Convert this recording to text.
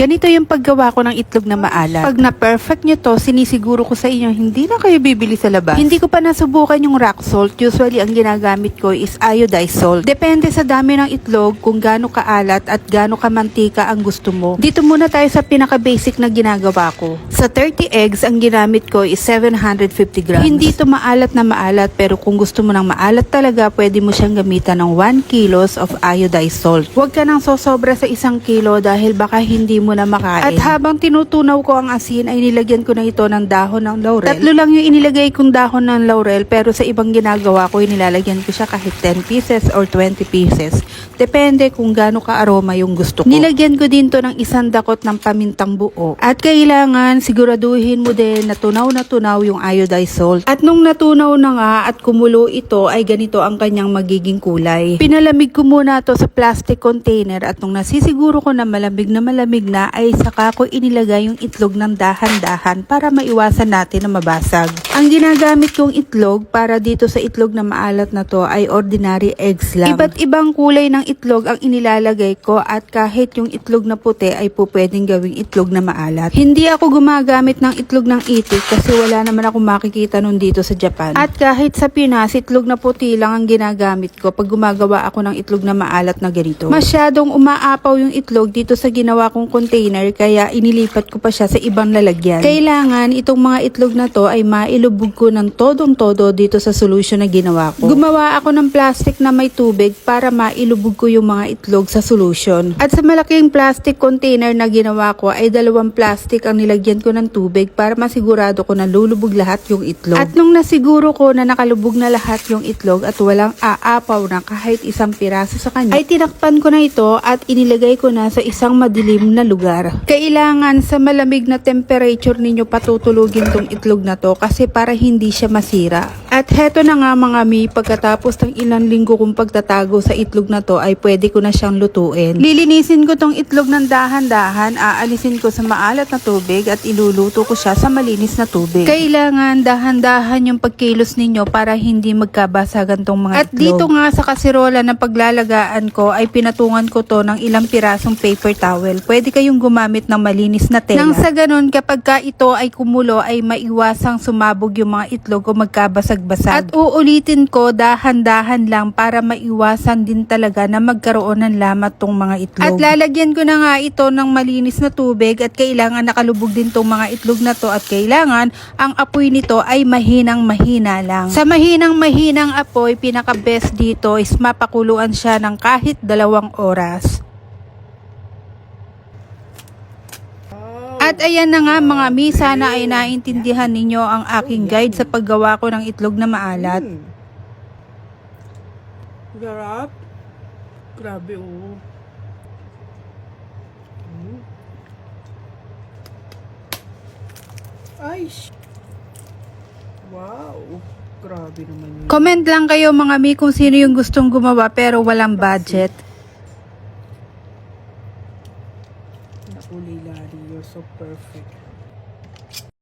Ganito yung paggawa ko ng itlog na maalat. Pag na-perfect nyo to, sinisiguro ko sa inyo, hindi na kayo bibili sa labas. Hindi ko pa nasubukan yung rock salt. Usually, ang ginagamit ko is iodized salt. Depende sa dami ng itlog kung gaano kaalat at gaano kamantika ang gusto mo. Dito muna tayo sa pinaka-basic na ginagawa ko. Sa 30 eggs, ang ginamit ko is 750 grams. Hindi to maalat na maalat, pero kung gusto mo ng maalat talaga, pwede mo siyang gamitan ng 1 kilos of iodized salt. Huwag ka nang sosobra sa isang kilo dahil baka hindi mo na makain. At habang tinutunaw ko ang asin ay nilagyan ko na ito ng dahon ng laurel. Tatlo lang yung inilagay kong dahon ng laurel pero sa ibang ginagawa ko nilalagyan ko siya kahit 10 pieces or 20 pieces. Depende kung gaano ka aroma yung gusto ko. Nilagyan ko din to ng isang dakot ng pamintang buo. At kailangan siguraduhin mo din na tunaw na tunaw yung iodized salt. At nung natunaw na nga at kumulo ito ay ganito ang kanyang magiging kulay. Pinalamig ko muna to sa plastic container at nung nasisiguro ko na malamig na malamig na ay saka ko inilagay yung itlog ng dahan-dahan para maiwasan natin na mabasag. Ang ginagamit kong itlog para dito sa itlog na maalat na to ay ordinary eggs lang. Iba't ibang kulay ng itlog ang inilalagay ko at kahit yung itlog na puti ay po pwedeng gawing itlog na maalat. Hindi ako gumagamit ng itlog ng itik kasi wala naman ako makikita nun dito sa Japan. At kahit sa Pinas, itlog na puti lang ang ginagamit ko pag gumagawa ako ng itlog na maalat na ganito. Masyadong umaapaw yung itlog dito sa ginawa kong container kaya inilipat ko pa siya sa ibang lalagyan. Kailangan itong mga itlog na to ay mailubog ko ng todong-todo dito sa solution na ginawa ko. Gumawa ako ng plastic na may tubig para mailubog ko yung mga itlog sa solution. At sa malaking plastic container na ginawa ko ay dalawang plastic ang nilagyan ko ng tubig para masigurado ko na lulubog lahat yung itlog. At nung nasiguro ko na nakalubog na lahat yung itlog at walang aapaw na kahit isang piraso sa kanya, ay tinakpan ko na ito at inilagay ko na sa isang madilim na lugar. Kailangan sa malamig na temperature ninyo patutulugin tong itlog na to kasi para hindi siya masira. At heto na nga mga mi, pagkatapos ng ilang linggo kong pagtatago sa itlog na to ay pwede ko na siyang lutuin. Lilinisin ko tong itlog ng dahan-dahan, aalisin ko sa maalat na tubig at iluluto ko siya sa malinis na tubig. Kailangan dahan-dahan yung pagkilos ninyo para hindi magkabasagan tong mga At dito nga sa kasirola na paglalagaan ko ay pinatungan ko to ng ilang pirasong paper towel. Pwede kayong gumamit ng malinis na tela. Nang sa ganun, kapag ka ito ay kumulo ay maiwasang sumabog yung mga itlog o magkabasag-basag. At uulitin ko dahan-dahan lang para maiwasan din talaga na magkaroon ng lamat tong mga itlog. At lalagyan ko na nga ito ng malinis na tubig at kailangan nakalubog din tong mga itlog na to at kailangan ang apoy nito ay mahinang mahina lang. Sa mahinang mahinang apoy, pinaka best dito is mapakuluan siya ng kahit dalawang oras. At ayan na nga mga mi, sana ay naintindihan ninyo ang aking guide sa paggawa ko ng itlog na maalat. Mm. Garap. Grabe, oh. Mm. Ay, Wow. Grabe naman yun. Comment lang kayo mga mi kung sino yung gustong gumawa pero walang budget. Naku, Leilani, you're so perfect.